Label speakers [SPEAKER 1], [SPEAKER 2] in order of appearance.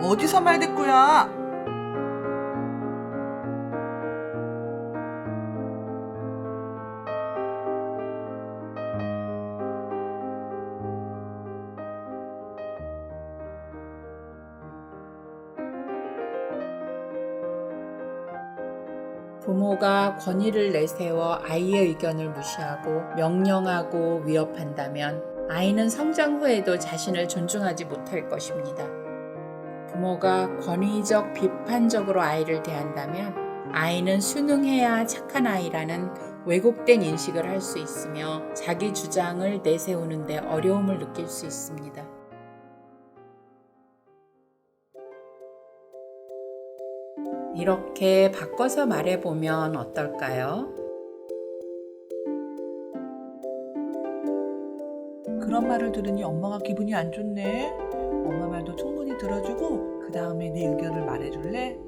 [SPEAKER 1] 어디서 말대꾸야?
[SPEAKER 2] 부모가 권위를 내세워 아이의 의견을 무시하고 명령하고 위협한다면 아이는 성장 후에도 자신을 존중하지 못할 것입니다. 부모가 권위적 비판적으로 아이를 대한다면 아이는 순응해야 착한 아이라는 왜곡된 인식을 할 수 있으며 자기 주장을 내세우는데 어려움을 느낄 수 있습니다. 이렇게 바꿔서 말해보면 어떨까요?
[SPEAKER 1] 그런 말을 들으니 엄마가 기분이 안 좋네. 엄마 말도 충분히 들어주고 그 다음에 네 의견을 말해줄래?